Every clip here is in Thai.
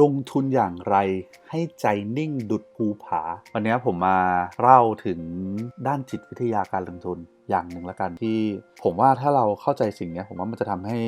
ลงทุนอย่างไรให้ใจนิ่งดุดภูผา วันนี้ผมมาเล่าถึงด้านจิตวิทยาการลงทุนอย่างหนึ่งละกันที่ ผมว่าถ้าเราเข้าใจสิ่งนี้ผมว่ามันจะทำให้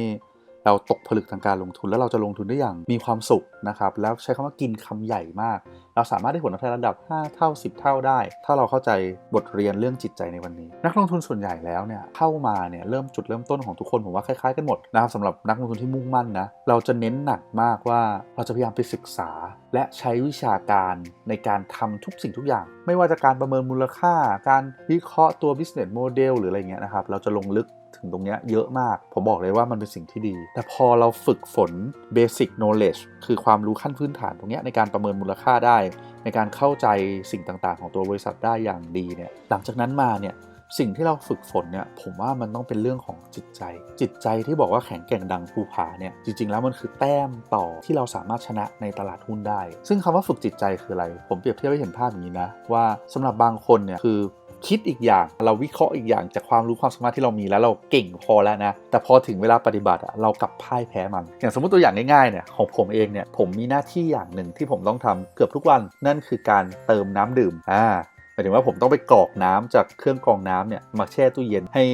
เราตกผลึกทางการลงทุนแล้วเราจะลงทุนได้อย่างมีความสุขนะครับแล้วใช้คำว่ากินคำใหญ่มาก เราสามารถได้ผลตอบแทนระดับ 5 เท่า 10 เท่าได้ ถ้าเราเข้าใจบทเรียนเรื่องจิตใจในวันนี้ นักลงทุนส่วนใหญ่แล้วเนี่ยเข้ามาเนี่ยเริ่มจุดเริ่มต้นของทุกคนผมว่าคล้ายๆกันหมดนะครับสำหรับนักลงทุนที่มุ่งมั่นนะเราจะเน้นหนักมากว่าเราจะพยายามไปศึกษา และใช้วิชาการในการทำทุกสิ่งทุกอย่าง ไม่ว่าจะการประเมินมูลค่า การวิเคราะห์ตัว business model หรืออะไรเงี้ยนะครับเราจะลงลึก ถึงตรงนี้เยอะมาก ผมบอกเลยว่ามันเป็นสิ่งที่ดี แต่พอเราฝึกฝน basic knowledge คือความรู้ขั้นพื้นฐานตรงนี้ในการประเมินมูลค่าได้ ในการเข้าใจสิ่งต่างๆ ของตัวบริษัทได้อย่างดีเนี่ยหลังจากนั้นมาเนี่ยสิ่งที่เราฝึกฝนเนี่ยผมว่ามันต้องเป็นเรื่องของจิตใจ จิตใจที่บอกว่าแข็งแกร่งดังภูผาเนี่ยจริง ๆ แล้วมันคือแต้มต่อที่เราสามารถชนะในตลาดหุ้นได้ ซึ่งคำว่าฝึกจิตใจคืออะไร ผมเปรียบเทียบให้เห็นภาพอย่างนี้นะว่าสำหรับบางคนเนี่ยคือ คิดอีกอย่าง เราวิเคราะห์อีกอย่างจากความรู้ความสามารถที่เรามีแล้วเราเก่งพอแล้วนะ แต่พอถึงเวลาปฏิบัติอะเรากลับพ่ายแพ้มัน อย่างสมมติตัวอย่างง่ายๆเนี่ยของผมเองเนี่ยผมมีหน้าที่อย่างหนึ่งที่ผมต้องทำเกือบทุกวันนั่นคือการเติมน้ำดื่มอ่าหมายถึงว่าผมต้องไปกรอกน้ำจากเครื่องกรองน้ำเนี่ยมาแช่ตู้เย็นให้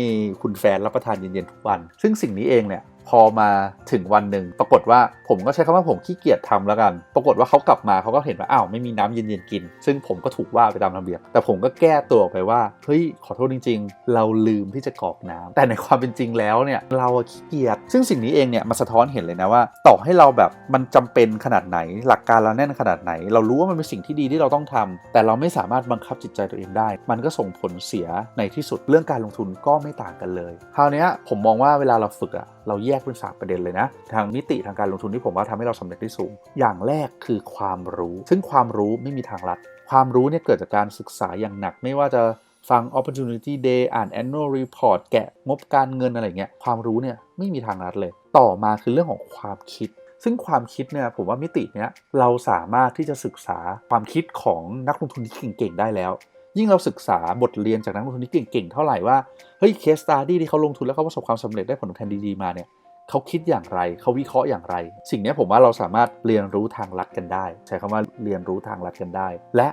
คุณแฟนรับประทานเย็นๆทุกวัน ซึ่งสิ่งนี้เองเนี่ย พอมาถึงวันหนึ่งปรากฏว่าผมก็ใช้คำว่าผมขี้เกียจทำแล้วกัน ปรากฏว่าเขากลับมาเขาก็เห็นว่าอ้าวไม่มีน้ำเย็นๆกิน ซึ่งผมก็ถูกว่าไปตามระเบียบ แต่ผมก็แก้ตัวไปว่าเฮ้ยขอโทษจริง ๆ เราลืมที่จะกรอกน้ำแต่ในความเป็นจริงแล้วเนี่ยเราขี้เกียจซึ่งสิ่งนี้เองเนี่ยมาสะท้อนเห็นเลยนะว่า ต่อให้เราแบบมันจำเป็นขนาดไหน หลักการเราแน่นขนาดไหน เรารู้ว่ามันเป็นสิ่งที่ดีที่เราต้องทำแต่เราไม่สามารถบังคับจิตใจตัวเองได้ มันก็ส่งผลเสียในที่สุดเรื่องการลงทุนก็ไม่ต่างกันเลย คราวนี้ผมมองว่าเวลาเราฝึกอะ เราแยกเป็นสามประเด็นเลยนะ ทางมิติทางการลงทุนที่ผมว่าทำให้เราสำเร็จได้สูง อย่างแรกคือความรู้ ซึ่งความรู้ไม่มีทางลัด ความรู้เนี่ยเกิดจากการศึกษาอย่างหนัก ไม่ว่าจะฟัง opportunity day อ่าน annual report แกะงบการเงินอะไรเงี้ย ความรู้เนี่ยไม่มีทางลัดเลย ต่อมาคือเรื่องของความคิดซึ่งความคิดเนี่ยผมว่ามิติเนี้ยเราสามารถที่จะศึกษาความคิดของนักลงทุนที่เก่งๆได้แล้ว ยิ่งเราศึกษาบทเรียนจากนักลงทุนที่เก่งๆเท่าไหร่ว่าเฮ้ยเคสตาดี้ที่เขาลงทุนแล้วเขาประสบความสำเร็จได้ผลตอบแทนดีๆมาเนี่ยเขาคิดอย่างไร เขาวิเคราะห์อย่างไร สิ่งนี้ผมว่าเราสามารถเรียนรู้ทางลัดกันได้ ใช้คำว่าเรียนรู้ทางลัดกันได้ และ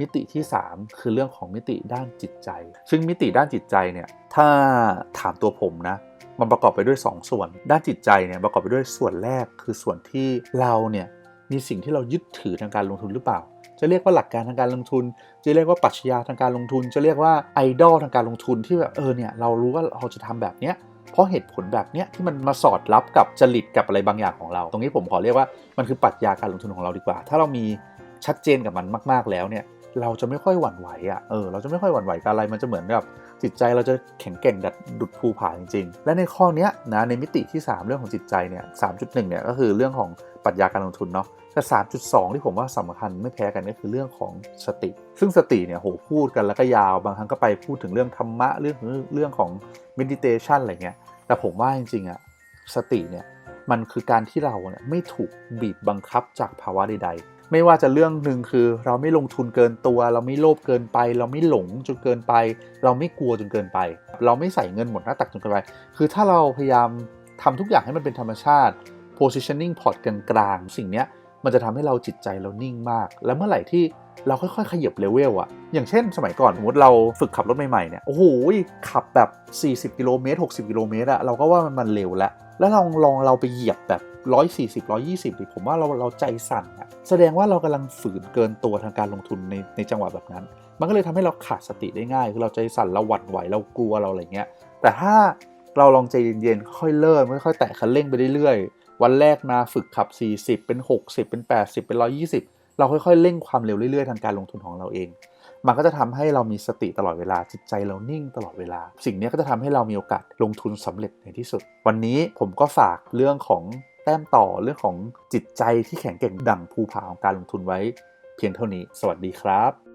มิติที่ 3 คือเรื่องของมิติด้านจิตใจ ซึ่งมิติด้านจิตใจเนี่ยถ้าถามตัวผมนะ มันประกอบไปด้วย 2ส่วน ด้านจิตใจเนี่ยประกอบไปด้วยส่วนแรกคือส่วนที่เราเนี่ยมีสิ่งที่เรายึดถือทางการลงทุนหรือเปล่า จะเรียกว่าหลักการทางการลงทุน จะเรียกว่าปรัชญาทางการลงทุน จะเรียกว่าไอดอลทางการลงทุนที่แบบเออเนี่ยเรารู้ว่าเราจะทำแบบเนี้ยเพราะเหตุผลแบบเนี้ยที่มันมาสอดรับกับจริตกับอะไรบางอย่างของเรา ตรงนี้ผมขอเรียกว่ามันคือปรัชญาการลงทุนของเราดีกว่า ถ้าเรามีชัดเจนกับมันมาก ๆแล้วเนี่ยเราจะไม่ค่อยหวั่นไหวอะ เออ เราจะไม่ค่อยหวั่นไหวกับอะไร มันจะเหมือนแบบจิตใจเราจะแข็งแกร่งดัดดุดภูผาจริงๆ และในข้อเนี้ยนะ ในมิติที่ 3 เรื่องของจิตใจเนี่ย3.1เนี่ยก็คือเรื่องของปรัชญาการลงทุนเนาะ แต่3.2 ที่ผมว่าสำคัญไม่แพ้กันก็คือเรื่องของสติ ซึ่งสติเนี่ยโหพูดกันแล้วก็ยาวบางครั้งก็ไปพูดถึงเรื่องธรรมะเรื่องเรื่องของ meditation อะไรเงี้ยแต่ผมว่าจริงๆอะสติเนี่ยมันคือการที่เราเนี่ยไม่ถูกบีบบังคับจากภาวะใด ๆ ไม่ว่าจะเรื่องหนึ่งคือเราไม่ลงทุนเกินตัว เราไม่โลภเกินไป เราไม่หลงจนเกินไป เราไม่กลัวจนเกินไป เราไม่ใส่เงินหมดหน้าตักจนเกินไป คือถ้าเราพยายามทำทุกอย่างให้มันเป็นธรรมชาติ positioning port กลางๆสิ่งเนี้ย มันจะทำให้เราจิตใจเรานิ่งมาก แล้วเมื่อไหร่ที่เราค่อยๆ ขยับเลเวลอะอย่างเช่น สมัยก่อนสมมติเราฝึกขับรถใหม่ๆเนี่ย โอ้โห ขับแบบ 40 กิโลเมตร 60 กิโลเมตรอะเราก็ว่ามันมันเร็วแล้ว แล้วลองลองเราไปเหยียบแบบ 140 120ดิผมว่าเราเราใจสั่นอะแสดงว่าเรากำลังฝืนเกินตัวทางการลงทุนในในจังหวะแบบนั้น มันก็เลยทำให้เราขาดสติได้ง่าย คือเราใจสั่น เราหวั่นไหว เรากลัว เราอะไรเงี้ย แต่ถ้า เราลองใจเย็นๆ ค่อยเริ่มค่อยๆแตะคันเร่งไปเรื่อยๆ วันแรกมาฝึกขับ 40 เป็น 60 เป็น 80 เป็น 120 เราค่อยๆ เร่งความเร็วเรื่อยๆ ทางการลงทุนของเราเอง มันก็จะทำให้เรามีสติตลอดเวลา จิตใจเรานิ่งตลอดเวลา สิ่งนี้ก็จะทำให้เรามีโอกาสลงทุนสำเร็จในที่สุด วันนี้ผมก็ฝากเรื่องของแต้มต่อเรื่องของจิตใจที่แข็งแกร่งดั่งภูผาของการลงทุนไว้ เพียงเท่านี้ สวัสดีครับ